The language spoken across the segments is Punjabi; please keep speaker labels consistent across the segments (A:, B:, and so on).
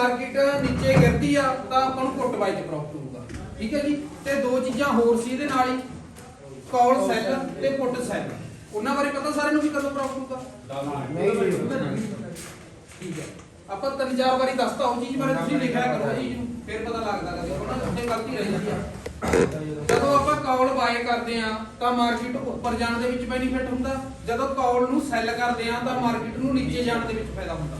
A: ਮਾਰਕੀਟ ਨੀਚੇ ਗਿਰਦੀ ਆ, ਤਾਂ ਆਪਾਂ ਨੂੰ ਪੁੱਟ ਬਾਈ ਚ ਪ੍ਰੋਫਿਟ ਹੋਊਗਾ। ਠੀਕ ਹੈ ਜੀ? ਤੇ ਦੋ ਚੀਜ਼ਾਂ ਹੋਰ ਸੀ ਇਹਦੇ ਨਾਲ ਹੀ। ਕਾਲ ਸੈੱਲ ਤੇ ਪੁੱਟ ਸੈੱਲ। ਉਹਨਾਂ ਬਾਰੇ ਪਤਾ ਸਾਰਿਆਂ ਨੂੰ ਵੀ ਕਦੋਂ ਪ੍ਰੋਫਿਟ ਹੋਊਗਾ? ਠੀਕ ਹੈ। ਆਪਾਂ ਤਿੰਨ ਚਾਰ ਵਾਰੀ ਦੱਸਤਾ ਉਹ ਚੀਜ਼ ਬਾਰੇ, ਤੁਸੀਂ ਲਿਖਿਆ ਕਰੋ ਜੀ ਨੂੰ ਫਿਰ ਪਤਾ ਲੱਗਦਾ ਕਦੇ। ਉਹਨਾਂ ਉੱਤੇ ਗਲਤੀ ਰਹੀ ਜਾਂਦੀ ਆ। ਜਦੋਂ ਆਪਾਂ ਕਾਲ ਬਾਏ ਕਰਦੇ ਆ, ਤਾਂ ਮਾਰਕੀਟ ਉੱਪਰ ਜਾਣ ਦੇ ਵਿੱਚ ਬੈਨੀਫਿਟ ਹੁੰਦਾ। ਜਦੋਂ ਕਾਲ ਨੂੰ ਸੈੱਲ ਕਰਦੇ ਆ, ਤਾਂ ਮਾਰਕੀਟ ਨੂੰ ਨੀਚੇ ਜਾਣ ਦੇ ਵਿੱਚ ਫਾਇਦਾ ਹੁੰਦਾ।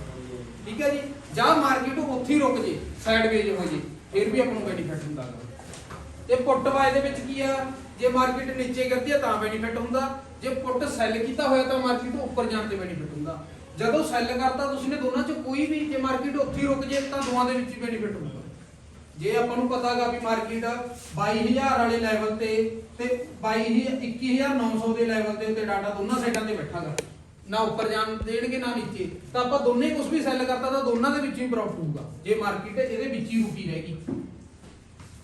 A: ਠੀਕ ਹੈ ਜੀ? ਜਾਂ ਮਾਰਕੀਟ ਉੱਥੇ ਹੀ ਰੁਕ ਜੇ ਸਾਈਡਵੇਜ ਹੋ ਜੇ ਫਿਰ ਵੀ ਆਪਾਂ ਨੂੰ ਬੈਨੀਫਿਟ ਹੁੰਦਾ ਗਾ। ਤੇ ਪੁੱਟ ਬਾਏ ਦੇ ਵਿੱਚ ਕੀ ਆ, ਜੇ ਮਾਰਕੀਟ ਨੀਚੇ ਕਰਦੀ ਆ ਤਾਂ ਬੈਨੀਫਿਟ ਹੁੰਦਾ, ਜੇ ਪੁੱਟ ਸੈੱਲ ਕੀਤਾ ਹੋਇਆ ਤਾਂ ਮਾਰਕੀਟ ਉੱਪਰ ਜਾਣ ਤੇ ਬੈਨੀਫਿਟ ਹੁੰਦਾ। ਜਦੋਂ ਸੈੱਲ ਕਰਤਾ ਤੁਸੀਂ ਨੇ ਦੋਨਾਂ 'ਚ ਕੋਈ ਵੀ, ਜੇ ਮਾਰਕੀਟ ਉੱਥੇ ਹੀ ਰੁਕ ਜੇ ਤਾਂ ਦੋਵਾਂ ਦੇ ਵਿੱਚ ਬੈਨੀਫਿਟ ਹੁੰਦਾ। ਜੇ ਆਪਾਂ ਨੂੰ ਪਤਾਗਾ ਵੀ ਮਾਰਕੀਟ 22000 ਵਾਲੇ ਲੈਵਲ ਤੇ ਤੇ 22000 21900 ਦੇ ਲੈਵਲ ਤੇ ਉੱਤੇ ਡਾਟਾ ਦੋਨਾਂ ਸਾਈਡਾਂ ਤੇ ਬੈਠਾਗਾ ਨਾ ਉੱਪਰ ਜਾਣ ਦੇਣਗੇ, ਨਾ ਨੀਚੇ। ਤਾਂ ਆਪਾਂ ਦੋਨੇ ਕੁਝ ਵੀ ਸੈੱਲ ਕਰਤਾ ਤਾਂ ਦੋਨਾਂ ਦੇ ਵਿੱਚ ਹੀ ਪ੍ਰੋਫਿਟ ਹੋਊਗਾ। ਜੇ ਮਾਰਕੀਟ ਇਹਦੇ ਵਿੱਚ ਹੀ ਰੁਕੀ ਰਹੇਗੀ।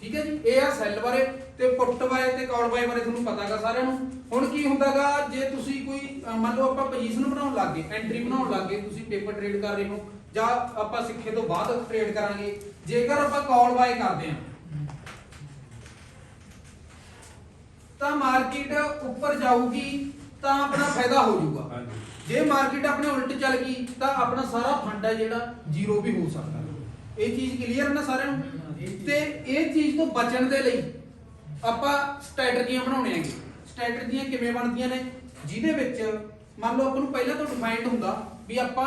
A: ਠੀਕ ਹੈ ਜੀ? ਇਹ ਆ ਸੈੱਲ ਬਾਰੇ ਤੇ ਪੁੱਟ ਬਾਰੇ ਤੇ ਕਾਲ ਬਾਏ ਬਾਰੇ ਤੁਹਾਨੂੰ ਪਤਾਗਾ ਸਾਰਿਆਂ ਨੂੰ। ਹੁਣ ਕੀ ਹੁੰਦਾਗਾ ਜੇ ਤੁਸੀਂ ਕੋਈ ਮੰਨ ਲਓ ਆਪਾਂ ਪੋਜੀਸ਼ਨ ਬਣਾਉਣ ਲੱਗੇ ਐਂਟਰੀ ਬਣਾਉਣ ਲੱਗੇ ਤੁਸੀਂ ਪੇਪਰ ਟ੍ਰੇਡ ਕਰ ਰਹੇ ਹੋ, ਜਾਂ ਆਪਾਂ ਸਿੱਖੇ ਤੋਂ ਬਾਅਦ ਟ੍ਰੇਡ ਕਰਾਂਗੇ, ਜੇਕਰ ਆਪਾਂ ਕਾਲ ਬਾਏ ਕਰਦੇ ਹਾਂ, ਤਾਂ ਮਾਰਕੀਟ ਉੱਪਰ ਜਾਊਗੀ। ਤਾਂ ਆਪਣਾ ਫਾਇਦਾ ਹੋ ਜਾਊਗਾ। ਜੇ ਮਾਰਕੀਟ ਆਪਣੇ ਉਲਟ ਚੱਲ ਗਈ ਤਾਂ ਆਪਣਾ ਸਾਰਾ ਫੰਡ ਹੈ ਜਿਹੜਾ ਜ਼ੀਰੋ ਵੀ ਹੋ ਸਕਦਾ। ਇਹ ਚੀਜ਼ ਕਲੀਅਰ ਹੈ ਨਾ ਸਾਰਿਆਂ ਨੂੰ? ਤੇ ਇਹ ਚੀਜ਼ ਤੋਂ ਬਚਣ ਦੇ ਲਈ ਆਪਾਂ ਸਟ੍ਰੈਟਜੀਆਂ ਬਣਾਉਣੇ ਹੈਗੇ। ਸਟ੍ਰੈਟਜੀਆਂ ਕਿਵੇਂ ਬਣਦੀਆਂ ਨੇ? ਜਿਹਦੇ ਵਿੱਚ ਮੰਨ ਲਓ ਆਪਾਂ ਨੂੰ ਪਹਿਲਾਂ ਤੋਂ ਡਿਫਾਈਨਡ ਹੁੰਦਾ ਵੀ ਆਪਾਂ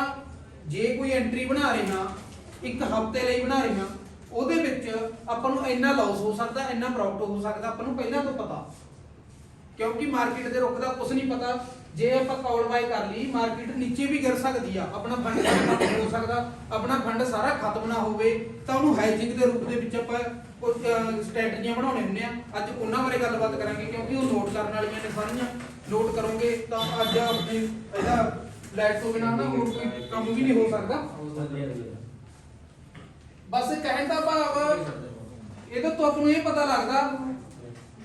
A: ਜੇ ਕੋਈ ਐਂਟਰੀ ਬਣਾ ਰਹੇ ਹਾਂ ਇੱਕ ਹਫ਼ਤੇ ਲਈ ਬਣਾ ਰਹੇ ਹਾਂ ਉਹਦੇ ਵਿੱਚ ਆਪਾਂ ਨੂੰ ਇੰਨਾ ਲਾਸ ਹੋ ਸਕਦਾ ਇੰਨਾ ਪ੍ਰੋਫਿਟ ਹੋ ਸਕਦਾ ਆਪਾਂ ਨੂੰ ਪਹਿਲਾਂ ਤੋਂ ਪਤਾ। ਕਿਉਂਕਿ ਮਾਰਕੀਟ ਦੇ ਰੁੱਖ ਦਾ ਕੁਝ ਨਹੀਂ ਪਤਾ। ਜੇ ਆਪਾਂ ਕਾਲ ਬਾਈ ਕਰ ਲਈ ਮਾਰਕੀਟ ਨੀਚੇ ਵੀ ਗਿਰ ਸਕਦੀ ਆ। ਆਪਣਾ ਫੰਡ ਖਤਮ ਹੋ ਸਕਦਾ। ਆਪਣਾ ਫੰਡ ਸਾਰਾ ਖਤਮ ਨਾ ਹੋਵੇ, ਤਾਂ ਉਹਨੂੰ ਹੈਜਿੰਗ ਦੇ ਰੂਪ ਦੇ ਵਿੱਚ ਆਪਾਂ ਕੁਝ ਸਟ੍ਰੈਟਜੀਆਂ ਬਣਾਉਣੇ ਹੁੰਦੇ ਆ। ਅੱਜ ਉਹਨਾਂ ਬਾਰੇ ਗੱਲਬਾਤ ਕਰਾਂਗੇ, ਕਿਉਂਕਿ ਉਹ ਨੋਟ ਕਰਨ ਵਾਲੀਆਂ ਨੇ ਸਾਰੀਆਂ। ਨੋਟ ਕਰੋਗੇ ਤਾਂ ਅੱਜ ਆਪਣੇ ਇਹਦਾ ਲਾਈਟ ਤੋਂ ਬਿਨਾਂ ਨਾ ਹੋਰ ਕੋਈ ਕੰਮ ਵੀ ਨਹੀਂ ਹੋ ਸਕਦਾ। ਬਸ ਕਹਿਣ ਦਾ ਭਾਵ ਇਹਦੇ ਤੋਂ ਆਪਾਂ ਨੂੰ ਇਹ ਪਤਾ ਲੱਗਦਾ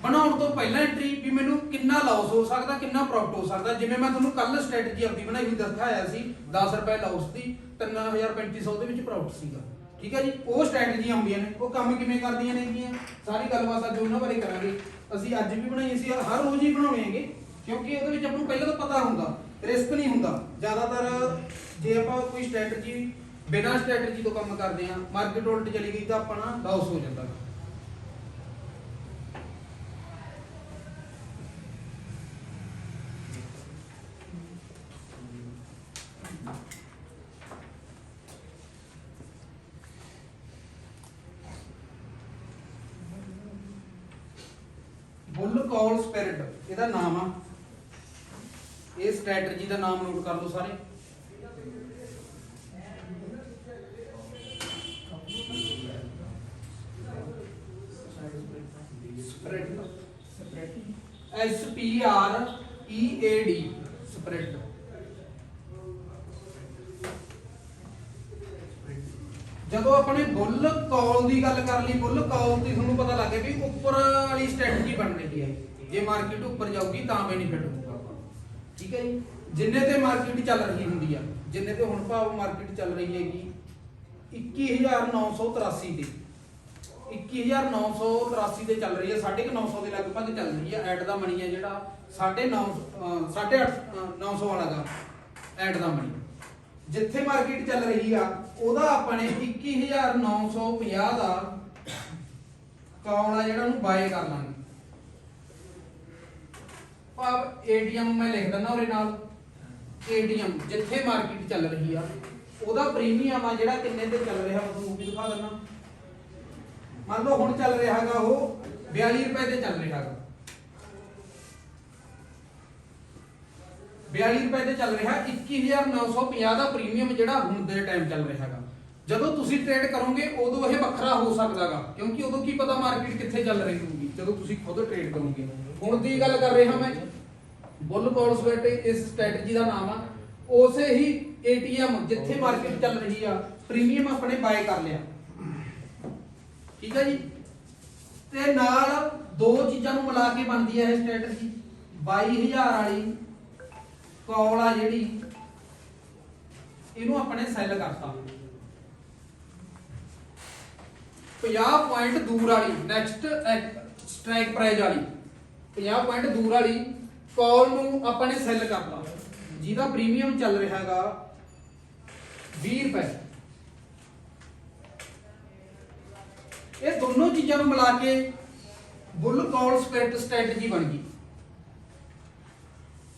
A: ਬਣਾਉਣ ਤੋਂ ਪਹਿਲਾਂ ਐਂਟਰੀ ਵੀ ਮੈਨੂੰ ਕਿੰਨਾ ਲਾਸ ਹੋ ਸਕਦਾ, ਕਿੰਨਾ ਪ੍ਰੋਫਿਟ ਹੋ ਸਕਦਾ? ਜਿਵੇਂ ਮੈਂ ਤੁਹਾਨੂੰ ਕੱਲ ਸਟ੍ਰੈਟਜੀ ਆਪਣੀ ਬਣਾਈ ਹੋਈ ਦਿਖਾਇਆ ਸੀ 10 ਰੁਪਏ ਲਾਸ ਦੀ 3350 ਦੇ ਵਿੱਚ ਪ੍ਰੋਫਿਟ ਸੀਗਾ। ਠੀਕ ਹੈ ਜੀ? ਉਹ ਸਟ੍ਰੈਟਜੀਆਂ ਹੁੰਦੀਆਂ ਨੇ, ਉਹ ਕੰਮ ਕਿਵੇਂ ਕਰਦੀਆਂ ਨੇਗੀਆਂ? ਸਾਰੀ ਗੱਲਬਾਤ ਅੱਜ ਉਹਨਾਂ ਬਾਰੇ ਕਰਾਂਗੇ। ਅਸੀਂ ਅੱਜ ਵੀ ਬਣਾਈ ਸੀ, ਹਰ ਰੋਜ਼ ਹੀ ਬਣਾਉਣੇ ਹੈਗੇ, ਕਿਉਂਕਿ ਉਹਦੇ ਵਿੱਚ ਆਪਾਂ ਨੂੰ ਪਹਿਲਾਂ ਤਾਂ ਪਤਾ ਹੁੰਦਾ ਰਿਸਕ ਨਹੀਂ ਹੁੰਦਾ। ਜ਼ਿਆਦਾਤਰ ਜੇ ਆਪਾਂ ਕੋਈ ਸਟ੍ਰੈਟਜੀ ਬਿਨਾਂ ਸਟ੍ਰੈਟਜੀ ਤੋਂ ਕੰਮ ਕਰਦੇ ਆ ਮਾਰਕੀਟ ਉਲਟ ਚਲੀ ਗਈ ਤਾਂ ਆਪਾਂ ਨਾ ਲਾਸ ਹੋ ਜਾਂਦਾ ਗਾ। ਬੁੱਲ ਕਾਲ ਇਹਦਾ ਨਾਮ ਆ। ਇਹ ਸਟ੍ਰੈਟਜੀ ਦਾ ਨਾਮ ਨੋਟ ਕਰ ਲਓ ਸਾਰੇ। Spirit S P R E A D spirit ਜਦੋਂ ਆਪਣੇ ਬੁੱਲ ਕਾਲ ਦੀ ਗੱਲ ਕਰ ਲਈ, ਬੁੱਲ ਕਾਲ ਦੀ ਤੁਹਾਨੂੰ ਪਤਾ ਲੱਗ ਗਿਆ ਵੀ ਉੱਪਰ ਵਾਲੀ ਸਟ੍ਰੈਟਜੀ ਬਣ ਰਹੀ ਹੈ। ਜੇ ਮਾਰਕੀਟ ਉੱਪਰ ਜਾਊਗੀ ਤਾਂ ਬੈਨੀਫਿਟ ਹੋਊਗਾ ਠੀਕ ਹੈ ਜੀ? ਜਿੰਨੇ ਤੇ ਮਾਰਕੀਟ ਚੱਲ ਰਹੀ ਹੁੰਦੀ ਆ, ਜਿੰਨੇ ਤੇ ਹੁਣ ਭਾਵ ਮਾਰਕੀਟ ਚੱਲ ਰਹੀ ਹੈਗੀ 21983 ਤੇ। 21983 ਤੇ ਚੱਲ ਰਹੀ ਹੈ 950 ਦੇ ਲਗਭਗ ਚੱਲ ਰਹੀ ਹੈ ਐਡ ਦਾ ਮਨੀ ਹੈ ਜਿਹੜਾ 9.5 950 ਵਾਲਾ ਦਾ ਐਡ ਦਾ ਮਨੀ ਜਿੱਥੇ ਮਾਰਕੀਟ ਚੱਲ ਰਹੀ ਆ, ਉਹਦਾ ਆਪਾਂ ਨੇ 21950 ਦਾ ਕੌਲ ਆ ਜਿਹੜਾ ਉਹਨੂੰ ਬਾਏ ਕਰ ਲਾਂਗੇ। ਭਾਵ ਏਟੀਐਮ ਮੈਂ ਲਿਖ ਦਿੰਦਾ ਉਹਦੇ ਨਾਲ। ਏਟੀਐਮ, ਜਿੱਥੇ ਮਾਰਕੀਟ ਚੱਲ ਰਹੀ ਆ, ਉਹਦਾ ਪ੍ਰੀਮੀਅਮ ਆ ਜਿਹੜਾ ਕਿੰਨੇ ਤੇ ਚੱਲ ਰਿਹਾ ਉਹ ਤੁਹਾਨੂੰ ਵੀ ਦਿਖਾ ਦਿੰਦਾ। ਮੰਨ ਲਓ ਹੁਣ ਚੱਲ ਰਿਹਾ ਹੈਗਾ ਉਹ 42 ਰੁਪਏ ਤੇ ਚੱਲ ਰਿਹਾ ਹੈਗਾ। 42 ਰੁਪਏ ਤੇ ਚੱਲ ਰਿਹਾ 21950 ਦਾ ਪ੍ਰੀਮੀਅਮ ਜਿਹੜਾ ਹੁਣ ਦੇ ਟਾਈਮ ਚੱਲ ਰਿਹਾ ਹੈਗਾ। ਜਦੋਂ ਤੁਸੀਂ ਟ੍ਰੇਡ ਕਰੋਗੇ, ਉਦੋਂ ਇਹ ਵੱਖਰਾ ਹੋ ਸਕਦਾਗਾ, ਕਿਉਂਕਿ ਉਦੋਂ ਕੀ ਪਤਾ ਮਾਰਕੀਟ ਕਿੱਥੇ ਚੱਲ ਰਹੀ ਹੋਊਗੀ, ਜਦੋਂ ਤੁਸੀਂ ਖੁਦ ਟ੍ਰੇਡ ਕਰੋਗੇ। ਹੁਣ ਦੀ ਗੱਲ ਕਰ ਰਿਹਾ ਮੈਂ। ਬੁੱਲ ਕਾਲ ਸਵੇਟ ਇਸ ਸਟ੍ਰੈਟਜੀ ਦਾ ਨਾਮ ਆ। ਉਸੇ ਹੀ ਏਟੀਐਮ ਜਿੱਥੇ ਮਾਰਕੀਟ ਚੱਲ ਰਹੀ ਆ ਪ੍ਰੀਮੀਅਮ ਆਪਣੇ ਬਾਏ ਕਰ ਲਿਆ। ਠੀਕ ਹੈ ਜੀ? ਤੇ ਨਾਲ ਦੋ ਚੀਜ਼ਾਂ ਨੂੰ ਮਿਲਾ ਕੇ ਬਣਦੀ ਹੈ ਇਹ ਸਟ੍ਰੈਟਜੀ। 22000 ਵਾਲੀ ਕਾਲ ਆ ਜਿਹੜੀ, ਇਹਨੂੰ ਆਪਣੇ ਸੈੱਲ ਕਰਤਾ। 50 ਪੁਆਇੰਟ ਦੂਰ ਵਾਲੀ ਨੈਕਸਟ ਸਟ੍ਰਾਈਕ ਪ੍ਰਾਈਜ਼ ਵਾਲੀ। 50 ਪੁਆਇੰਟ ਦੂਰ ਵਾਲੀ ਕਾਲ ਨੂੰ ਆਪਾਂ ਨੇ ਸੈੱਲ ਕਰਤਾ ਜਿਹਦਾ ਪ੍ਰੀਮੀਅਮ ਚੱਲ ਰਿਹਾ ਹੈਗਾ 20 ਰੁਪਏ। ਇਹ ਦੋਨੋਂ ਚੀਜ਼ਾਂ ਨੂੰ ਮਿਲਾ ਕੇ ਬੁੱਲ ਕਾਲ ਸਪਿਰਿਟ ਸਟ੍ਰੈਟਜੀ ਬਣ ਗਈ।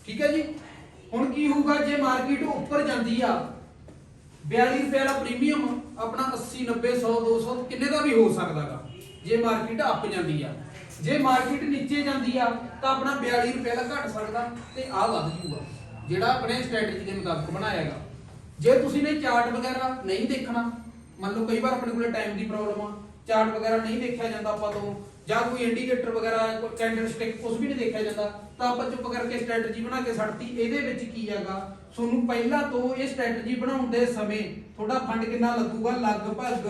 A: ਠੀਕ ਹੈ ਜੀ? ਹੁਣ ਕੀ ਹੋਊਗਾ, ਜੇ ਮਾਰਕੀਟ ਉੱਪਰ ਜਾਂਦੀ ਆ 42 ਰੁਪਏ ਵਾਲਾ ਪ੍ਰੀਮੀਅਮ ਆਪਣਾ 80 90 100 200 ਕਿੰਨੇ ਦਾ ਵੀ ਹੋ ਸਕਦਾਗਾ ਜੇ ਮਾਰਕੀਟ ਅੱਪ ਜਾਂਦੀ ਆ। ਜੇ ਮਾਰਕੀਟ ਨੀਚੇ ਜਾਂਦੀ ਆ, ਤਾਂ ਆਪਣਾ 42 ਰੁਪਏ ਦਾ ਘਟ ਸਕਦਾ ਤੇ ਆ ਵੱਧ ਜੂਗਾ, ਜਿਹੜਾ ਆਪਣੇ ਸਟ੍ਰੈਟਜੀ ਦੇ ਮੁਤਾਬਕ ਬਣਾਇਆਗਾ ਜੇ ਤੁਸੀਂ ਨੇ ਚਾਰਟ ਵਗੈਰਾ ਨਹੀਂ ਦੇਖਣਾ, ਮੰਨ ਲਓ ਕਈ ਵਾਰ ਆਪਣੇ ਕੋਲੇ ਟਾਈਮ ਦੀ ਪ੍ਰੋਬਲਮ ਆ ਚਾਰਟ ਵਗੈਰਾ ਨਹੀਂ ਦੇਖਿਆ ਜਾਂਦਾ ਆਪਾਂ ਤੋਂ, ਜਾਂ ਕੋਈ ਇੰਡੀਕੇਟਰ ਵਗੈਰਾ, ਕੋਈ ਕੈਂਡਲ ਸਟਿਕ ਕੁਝ ਵੀ ਨਹੀਂ ਦੇਖਿਆ ਜਾਂਦਾ, ਤਾਂ ਆਪਾਂ ਚੁੱਪ ਕਰਕੇ ਸਟ੍ਰੈਟਜੀ ਬਣਾ ਕੇ ਛੱਡਤੀ ਇਹਦੇ ਵਿੱਚ ਕੀ ਹੈਗਾ, ਤੁਹਾਨੂੰ ਪਹਿਲਾਂ ਤੋਂ ਇਹ ਸਟ੍ਰੈਟਜੀ ਬਣਾਉਣ ਦੇ ਸਮੇਂ ਤੁਹਾਡਾ ਫੰਡ ਕਿੰਨਾ ਲੱਗੂਗਾ? ਲਗਭਗ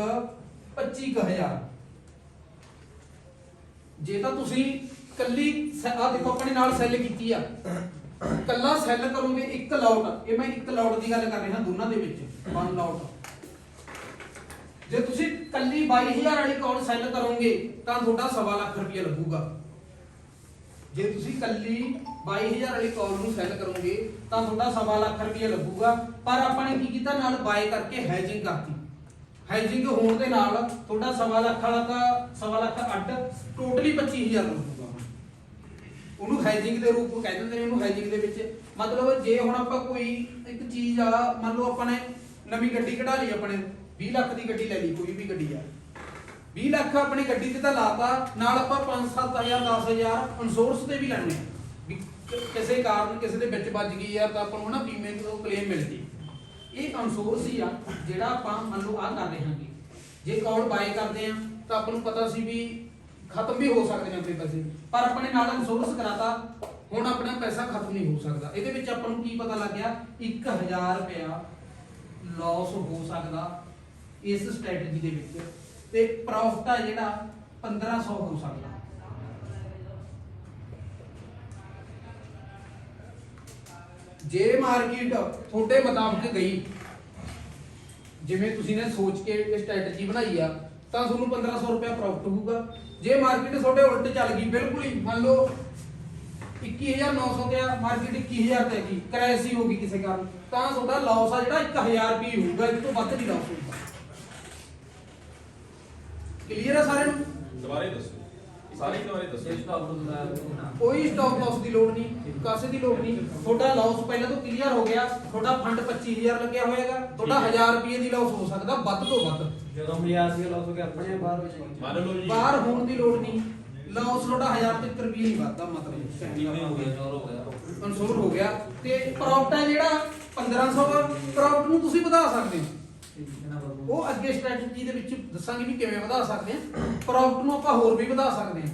A: 25000 ਜੇ ਤਾਂ ਤੁਸੀਂ ਕੱਲੀ ਆ ਦੇਖੋ, ਆਪਣੇ ਨਾਲ ਸੈੱਲ ਕੀਤੀ ਆ। ਕੱਲਾ ਸੈੱਲ ਕਰੋਗੇ, ਇੱਕ ਲਾਟ ਇਹ ਮੈਂ ਇੱਕ ਲਾਟ ਦੀ ਗੱਲ ਕਰ ਰਿਹਾ ਦੋਨਾਂ ਦੇ ਵਿੱਚ ਵਨ ਲਾਟ ਜੇ ਤੁਸੀਂ ਕੱਲੀ 22000 ਵਾਲੀ ਕਾਲ ਸੈੱਲ ਕਰੋਗੇ, ਤਾਂ ਤੁਹਾਡਾ ਸਵਾ ਲੱਖ ਰੁਪਏ ਲੱਗੂਗਾ। ਜੇ ਤੁਸੀਂ ਕੱਲੀ 22000 ਵਾਲੀ ਕਾਲ ਨੂੰ ਸੈੱਲ ਕਰੋਗੇ, ਤਾਂ ਤੁਹਾਡਾ ਸਵਾ ਲੱਖ ਰੁਪਏ ਲੱਗੂਗਾ। ਪਰ ਆਪਾਂ ਨੇ ਕੀ ਕੀਤਾ? ਨਾਲ ਬਾਏ ਕਰਕੇ ਹੈਜਿੰਗ ਕਰਤੀ। ਹੈਜਿੰਗ ਹੋਣ ਦੇ ਨਾਲ ਤੁਹਾਡਾ ਸਵਾ ਲੱਖ ਵਾਲਾ ਤਾਂ ਸਵਾ ਲੱਖ ਅੱਡ ਟੋਟਲੀ 25000 ਲੱਗੂਗਾ ਉਹਨੂੰ ਹੈਜਿੰਗ ਦੇ ਰੂਪ ਕਹਿ ਦਿੰਦੇ ਨੇ, ਉਹਨੂੰ ਹੈਜਿੰਗ ਦੇ ਵਿੱਚ। ਮਤਲਬ ਜੇ ਹੁਣ ਆਪਾਂ ਕੋਈ ਇੱਕ ਚੀਜ਼ ਆ, ਮੰਨ ਲਓ ਆਪਾਂ ਨੇ ਨਵੀਂ ਗੱਡੀ ਕਢਾ ਲਈ ਆਪਣੇ 20 ਲੱਖ ਦੀ ਗੱਡੀ ਲੈ ਲਈ, ਕੋਈ ਵੀ ਗੱਡੀ ਆ। 20 ਲੱਖ ਆਪਣੀ ਗੱਡੀ ਤੇ ਤਾਂ ਲਾਤਾ, ਨਾਲ ਆਪਾਂ 5-7000 10000 ਇੰਸ਼ੋਰੈਂਸ ਤੇ ਵੀ ਲੈਣੇ ਆ। ਵੀ ਕਿਸੇ ਕਾਰਨ ਕਿਸੇ ਦੇ ਵਿੱਚ ਵੱਜ ਗਈ ਯਾਰ ਤਾਂ ਆਪਾਂ ਨੂੰ ਨਾ ਬੀਮੇ ਤੋਂ ਕਲੇਮ ਮਿਲਦੀ। ਇਹ ਇੰਸ਼ੋਰੈਂਸ ਹੀ ਆ ਜਿਹੜਾ ਆਪਾਂ ਮੰਨ ਲਓ ਆ ਕਰ ਰਹੇ ਹਾਂਗੇ। ਜੇ ਕਾਲ ਬਾਏ ਕਰਦੇ ਆ, ਤਾਂ ਆਪਾਂ ਨੂੰ ਪਤਾ ਸੀ ਵੀ ਖਤਮ ਵੀ ਹੋ ਸਕਦੇ ਨੇ ਆਪਣੇ ਪੈਸੇ। ਪਰ ਆਪਣੇ ਨੇ ਨਾਲ ਇੰਸ਼ੋਰੈਂਸ ਕਰਾਤਾ, ਹੁਣ ਆਪਣਾ ਪੈਸਾ ਖਤਮ ਨਹੀਂ ਹੋ ਸਕਦਾ। ਇਹਦੇ ਵਿੱਚ ਆਪਾਂ ਨੂੰ ਕੀ ਪਤਾ ਲੱਗਿਆ 1000 ਰੁਪਇਆ ਲਾਸ ਹੋ ਸਕਦਾ ਇਸ ਸਟ੍ਰੈਟਜੀ ਦੇ ਵਿੱਚ। ਤੇ ਪ੍ਰੋਫਿਟ ਆ ਜਿਹੜਾ 1500 ਹੋ ਸਕਦਾ। ਜੇ ਮਾਰਕੀਟ ਤੁਹਾਡੇ ਮੁਤਾਬਕ ਗਈ, ਜਿਵੇਂ ਤੁਸੀਂ ਨੇ ਸੋਚ ਕੇ ਇਹ ਸਟ੍ਰੈਟਜੀ ਬਣਾਈ ਆ, ਤਾਂ ਤੁਹਾਨੂੰ 1500 ਰੁਪਏ ਪ੍ਰੋਫਿਟ ਹੋਊਗਾ। ਜੇ ਮਾਰਕੀਟ ਤੁਹਾਡੇ ਉਲਟ ਚੱਲ ਗਈ, ਬਿਲਕੁਲ ਹੀ, ਮੰਨ ਲਓ 21900 ਤੇ ਆ ਮਾਰਕੀਟ 21000 ਤੇ ਗਈ ਕ੍ਰੈਸ਼ ਹੀ ਹੋ ਗਈ ਕਿਸੇ ਕਾਰਨ, ਤਾਂ ਤੁਹਾਡਾ ਲਾਸ ਆ ਜਿਹੜਾ 1000 ਰੁਪਏ ਹੋਊਗਾ ਇਸ ਤੋਂ ਵੱਧ ਨਹੀਂ ਲਾਸ ਹੋਊਗਾ। ਕਲੀਅਰ ਆ ਸਾਰਿਆਂ ਨੂੰ?
B: ਦੁਬਾਰੇ ਦੱਸੋ। ਸਾਰੇ ਦੁਬਾਰੇ ਦੱਸੋ?
A: ਕੋਈ ਸਟਾਪ ਲਾਸ ਦੀ ਲੋੜ ਨਹੀਂ ਕਾਸੇ ਦੀ ਲੋੜ ਨਹੀਂ। ਤੁਹਾਡਾ ਲਾਸ ਪਹਿਲਾਂ ਤੋਂ ਕਲੀਅਰ ਹੋ ਗਿਆ ਤੁਹਾਡਾ ਫੰਡ 25000 ਲੱਗਿਆ ਹੋਏਗਾ। ਤੁਹਾਡਾ 1000 ਰੁਪਏ ਦੀ ਲਾਸ ਹੋ ਸਕਦਾ ਵੱਧ ਤੋਂ ਵੱਧ।
C: ਜਦੋਂ ਹਜ਼ਾਰ ਸੀ ਲਾਸ ਹੋ ਗਿਆ ਆਪਣੇ ਬਾਹਰ ਵਿੱਚ
B: ਮੰਨ ਲਓ ਜੀ।
A: ਬਾਹਰ ਹੋਣ ਦੀ ਲੋੜ ਨਹੀਂ। ਲਾਸ ਤੁਹਾਡਾ 1000 ਤੱਕ ਰੁਪਏ ਨਹੀਂ ਵੱਧਦਾ ਮਤਲਬ
C: ਕਿਵੇਂ ਹੋ ਗਿਆ? ਜੋਰ ਹੋ ਗਿਆ।
A: ਕਨਸੋਲ ਹੋ ਗਿਆ। ਤੇ ਪ੍ਰੋਫਿਟ ਹੈ ਜਿਹੜਾ 1500 ਪ੍ਰੋਫਿਟ ਨੂੰ ਤੁਸੀਂ ਵਧਾ ਸਕਦੇ ਹੋ। ਉਹ ਅੱਗੇ ਸਟ੍ਰੈਟਜੀ ਦੇ ਵਿੱਚ ਦੱਸਾਂਗੇ ਵੀ ਕਿਵੇਂ ਵਧਾ ਸਕਦੇ ਹਾਂ। ਪ੍ਰੋਫਿਟ ਨੂੰ ਆਪਾਂ ਹੋਰ ਵੀ ਵਧਾ ਸਕਦੇ ਹਾਂ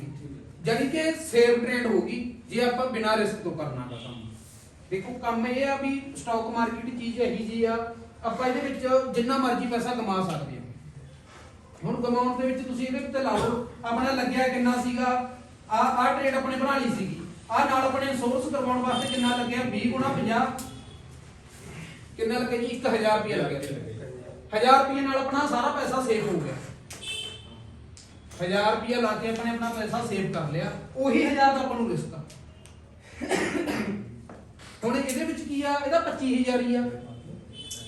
A: ਜਾਨੀ ਕਿ ਸੇਵ ਟ੍ਰੇਡ ਹੋਗੀ ਜੇ ਆਪਾਂ ਬਿਨਾਂ ਰਿਸਕ ਤੋਂ ਕਰਨਾ ਗਾ ਕੰਮ ਦੇਖੋ, ਕੰਮ ਇਹ ਆ ਵੀ ਸਟਾਕ ਮਾਰਕੀਟ ਚੀਜ਼ ਇਹੀ ਜੀ ਆ, ਆਪਾਂ ਇਹਦੇ ਵਿੱਚ ਜਿੰਨਾ ਮਰਜ਼ੀ ਪੈਸਾ ਕਮਾ ਸਕਦੇ ਹਾਂ। ਹੁਣ ਕਮਾਉਣ ਦੇ ਵਿੱਚ ਤੁਸੀਂ ਇਹਦੇ ਉੱਤੇ ਲਾ ਲਓ, ਆਪਣਾ ਲੱਗਿਆ ਕਿੰਨਾ ਸੀਗਾ, ਆ ਆ ਟ੍ਰੇਡ ਆਪਣੇ ਬਣਾ ਲਈ ਸੀਗੀ। ਆ ਨਾਲ ਆਪਣੇ ਸੋਰਸ ਕਰਵਾਉਣ ਵਾਸਤੇ ਕਿੰਨਾ ਲੱਗਿਆ? 20 ਗੁਣਾ 50 ਕਿੰਨਾ ਲੱਗਿਆ ਜੀ? 1000 ਰੁਪਏ ਲੱਗਿਆ। 1000 ਰੁਪਏ ਨਾਲ ਆਪਣਾ ਸਾਰਾ ਪੈਸਾ ਸੇਵ ਹੋ ਗਿਆ। 1000 ਰੁਪਏ ਲਾ ਕੇ ਆਪਣੇ ਆਪਣਾ ਪੈਸਾ ਸੇਵ ਕਰ ਲਿਆ। ਉਹੀ 1000 ਦਾ ਆਪਾਂ ਨੂੰ ਰਿਸਕ ਆ। ਹੁਣ ਇਹਦੇ ਵਿੱਚ ਕੀ ਆ? ਇਹਦਾ 25000 ਹੀ ਆ।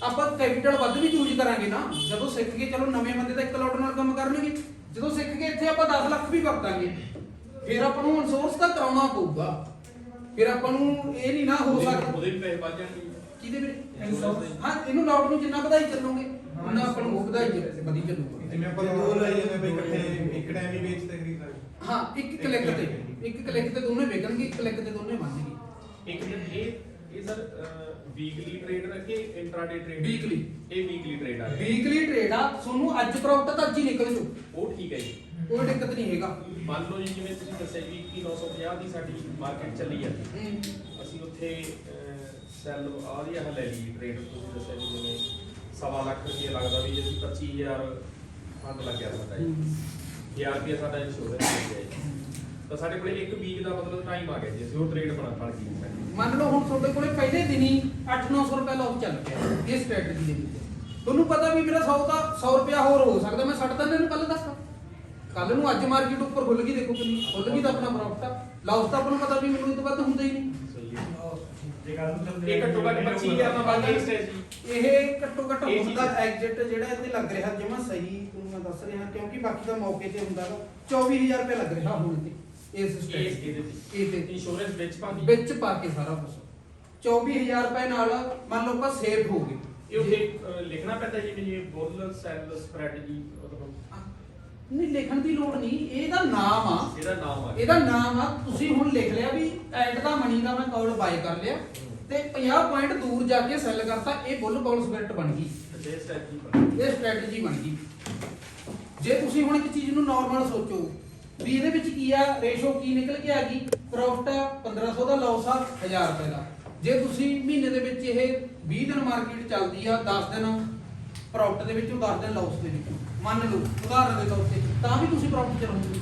A: ਆਪਾਂ ਕੈਪੀਟਲ ਵੱਧ ਵੀ ਯੂਜ਼ ਕਰਾਂਗੇ ਨਾ। ਜਦੋਂ ਸਿੱਖ ਕੇ ਚਲੋ ਨਵੇਂ ਬੰਦੇ ਤਾਂ ਇੱਕ ਲੋਟ ਨਾਲ ਕੰਮ ਕਰਨਗੇ। ਜਦੋਂ ਸਿੱਖ ਕੇ ਇੱਥੇ ਆਪਾਂ 10 ਲੱਖ ਵੀ ਵਰਤਾਂਗੇ ਫਿਰ ਆਪਾਂ ਨੂੰ ਇੰਸ਼ੋਰੈਂਸ ਤਾਂ ਕਰਾਉਣਾ ਪਊਗਾ। ਫਿਰ ਆਪਾਂ ਨੂੰ ਇਹ ਨਹੀਂ ਨਾ ਹੋ ਸਕਦਾ।
B: ਉਹਦੇ ਵੀ ਪੈਸੇ ਵੱਧ ਜਾਣਗੇ।
A: ਕਿਹਦੇ ਵੀਰੇ ਹਾਂ ਇਹਨੂੰ ਲਾਉਟ ਨੂੰ ਜਿੰਨਾ ਵਧਾਈ ਚੱਲੋਗੇ। ਉਹਨਾਂ ਆਪਾਂ ਨੂੰ ਉਹ ਵਧਾਈ ਚੱਲ- ਵਧੀ ਚੱਲੂਗਾ
D: ਜਿਵੇਂ ਆਪਾਂ ਦੋ ਲਾਈ ਜਾਂਦੇ ਬਈ ਇਕੱਠੇ ਇੱਕ ਟਾਈਮ ਹੀ ਵੇਚਦੇ ਖਰੀਦ ਸਕਦੇ
A: ਹਾਂ ਇੱਕ ਕਲਿੱਕ ਤੇ। ਇੱਕ ਕਲਿੱਕ ਤੇ ਦੋਨੇ ਵਿਕਣਗੇ ਇੱਕ ਕਲਿੱਕ ਤੇ ਦੋਨੇ ਬਣਨਗੇ।
B: ਇੱਕ ਇਹ ਇਹ ਸਰ ਵੀਕਲੀ ਟ੍ਰੇਡ ਰੱਖੇ ਇੰਟਰਾਡੇ ਟ੍ਰੇਡ
A: Weekly।
B: ਇਹ ਵੀਕਲੀ ਟ੍ਰੇਡ ਆ।
A: ਵੀਕਲੀ ਟ੍ਰੇਡ ਆ ਤੁਹਾਨੂੰ ਅੱਜ ਪ੍ਰੋਫਿਟ ਤਾਂ ਅੱਜ ਹੀ ਨਿਕਲ ਜੂ।
B: ਉਹ ਠੀਕ ਹੈ ਜੀ।
A: ਕੋਈ ਦਿੱਕਤ ਨਹੀਂ ਹੈਗਾ।
B: ਮੰਨ ਲਓ ਜੀ ਜਿਵੇਂ ਤੁਸੀਂ ਦੱਸਿਆ ਜੀ ਕਿ 950 ਦੀ ਸਾਡੀ ਮਾਰਕੀਟ ਚੱਲੀ
A: ਹਮ,
B: ਅਸੀਂ ਉੱਥੇ ਸੈੱਲ ਆ ਦੀ ਆਹ ਲੈ ਲਈ ਟ੍ਰੇਡ ਤੁਸੀਂ ਦੱਸਿਆ ਜੀ ਸਵਾ ਲੱਖ ਰੁਪਏ ਲੱਗਦਾ ਵੀ ਅਸੀਂ 25000 ਫੰਡ ਲੱਗਿਆ ਸਾਡਾ ਜੀ। 1000 ਰੁਪਏ ਸਾਡਾ ਇੰਸ਼ੋਰੈਂਸ ਹੋ ਜੀ। ਤਾਂ ਸਾਡੇ ਕੋਲੇ ਇੱਕ ਵੀਕ ਦਾ ਮਤਲਬ ਟਾਈਮ ਆ ਗਿਆ ਜੀ, ਅਸੀਂ ਉਹ ਟ੍ਰੇਡ ਬਣਾ ਫੜ ਗਈ
A: ਮੰਨ ਲਓ ਹੁਣ ਤੁਹਾਡੇ ਕੋਲੇ ਪਹਿਲੇ ਦਿਨ ਹੀ 8-900 ਰੁਪਏ ਲਾਸ ਚੱਲ ਪਿਆ ਇਹ ਸਟ੍ਰੈਟਜੀ ਦੇ ਵਿੱਚ। ਤੁਹਾਨੂੰ ਪਤਾ ਵੀ ਮੇਰਾ 100 ਦਾ 100 ਰੁਪਿਆ ਹੋਰ ਹੋ ਸਕਦਾ, ਮੈਂ 60 ਤਾਂ ਇਹਨੂੰ ਕੱਲ ਦੱਸਦਾ ਕੱਲ ਨੂੰ ਅੱਜ ਮਾਰਕੀਟ ਉੱਪਰ ਖੁੱਲ ਗਈ, ਦੇਖੋ ਕਿੰਨੀ ਖੁੱਲ ਗਈ ਤਾਂ ਆਪਣਾ ਪ੍ਰੋਫਿਟ ਆ। ਲਾਸ ਤਾਂ ਆਪਾਂ ਨੂੰ ਪਤਾ ਵੀ ਮੈਨੂੰ ਇਹ ਤੋਂ ਵੱਧ ਹੁੰਦਾ ਹੀ ਨਹੀਂ।
D: ਜੇ ਗੱਲ ਨੂੰ
B: ਇਹ ਘੱਟੋ ਘੱਟ 25000 ਦਾ ਬਾਅਦ ਇਸ ਹੈ ਜੀ
A: ਇਹ ਘੱਟੋ ਘੱਟ
B: ਇਹ
A: ਹੁੰਦਾ
B: ਚੀਜ਼-
A: ਐਗਜ਼ਿਟ ਜਿਹੜਾ ਇਹਦੇ ਲੱਗ ਰਿਹਾ ਜਮਾ ਸਹੀ ਤੁਹਾਨੂੰ ਮੈਂ ਦੱਸ ਰਿਹਾ ਕਿਉਂਕਿ ਬਾਕੀ ਦਾ ਮੌਕੇ ਤੇ ਹੁੰਦਾ ਗਾ 24000 ਰੁਪਏ ਲੱਗ ਰਿਹਾ ਹੁਣ ਤੇ ਇਸ
B: ਇਸ
A: ਸਟੇਜ
B: ਇਹਦੇ ਤੇ।
A: ਇਹ ਤੇ।
B: ਇੰਸ਼ੋਰੈਂਸ ਵਿੱਚ ਪਾ ਦੀ
A: ਵਿੱਚ ਪਾ ਕੇ ਸਾਰਾ ਕੁਝ 24000 ਰੁਪਏ ਨਾਲ ਮੰਨ ਲਓ ਆਪਾਂ ਸੇਫ ਹੋ ਗਏ।
B: ਇਹ ਉੱਤੇ ਅਹ, ਲਿਖਣਾ ਪੈਂਦਾ ਜੀ ਵੀ ਇਹ ਬੁੱਲ ਸੈਲ ਸਪਰੈਡ ਜੀ ਮਤਲਬ
A: ਨਹੀਂ ਲਿਖਣ ਦੀ ਲੋੜ ਨਹੀਂ। ਇਹਦਾ ਨਾਮ ਆ।
B: ਇਹਦਾ ਨਾਮ ਆ।
A: ਇਹਦਾ ਨਾਮ ਆ। ਤੁਸੀਂ ਹੁਣ ਲਿਖ ਲਿਆ ਵੀ ਐਂਡ ਦਾ ਮਨੀ ਦਾ ਮੈਂ ਕਾਲ ਬਾਈ ਕਰ ਲਿਆ। ਤੇ 50 ਪੁਆਇੰਟ ਦੂਰ ਜਾ ਕੇ ਸੈੱਲ ਕਰਤਾ ਇਹ ਬੁੱਲ ਕਾਲ ਸਪਿਰਿਟ ਬਣ ਗਈ।
B: ਤੇ ਸਟ੍ਰੈਟਜੀ ਬਣ
A: ਇਹ ਸਟ੍ਰੈਟਜੀ ਬਣ ਗਈ। ਜੇ ਤੁਸੀਂ ਹੁਣ ਇੱਕ ਚੀਜ਼ ਨੂੰ ਨਾਰਮਲ ਸੋਚੋ ਵੀ ਇਹਦੇ ਵਿੱਚ ਕੀ ਆ ਰੇਸ਼ੋ ਕੀ ਨਿਕਲ ਕੇ ਆ ਗਈ? ਪ੍ਰੋਫਿਟ 1500 ਦਾ ਲਾਸ ਆ 1000 ਰੁਪਏ ਦਾ। ਜੇ ਤੁਸੀਂ ਮਹੀਨੇ ਦੇ ਵਿੱਚ ਇਹ 20 ਦਿਨ ਮਾਰਕੀਟ ਚੱਲਦੀ ਆ 10 ਦਿਨ ਪ੍ਰੋਫਿਟ ਦੇ ਵਿੱਚੋਂ 10 ਦਿਨ ਲਾਸ ਦੇ ਵਿੱਚ। ਮੰਨ ਲਓ ਉਦਾਹਰਨ ਦੇ ਤੌਰ ਤੇ ਤਾਂ ਵੀ ਤੁਸੀਂ ਪ੍ਰੋਪਰਟੀ ਚ ਰਹੋਗੇ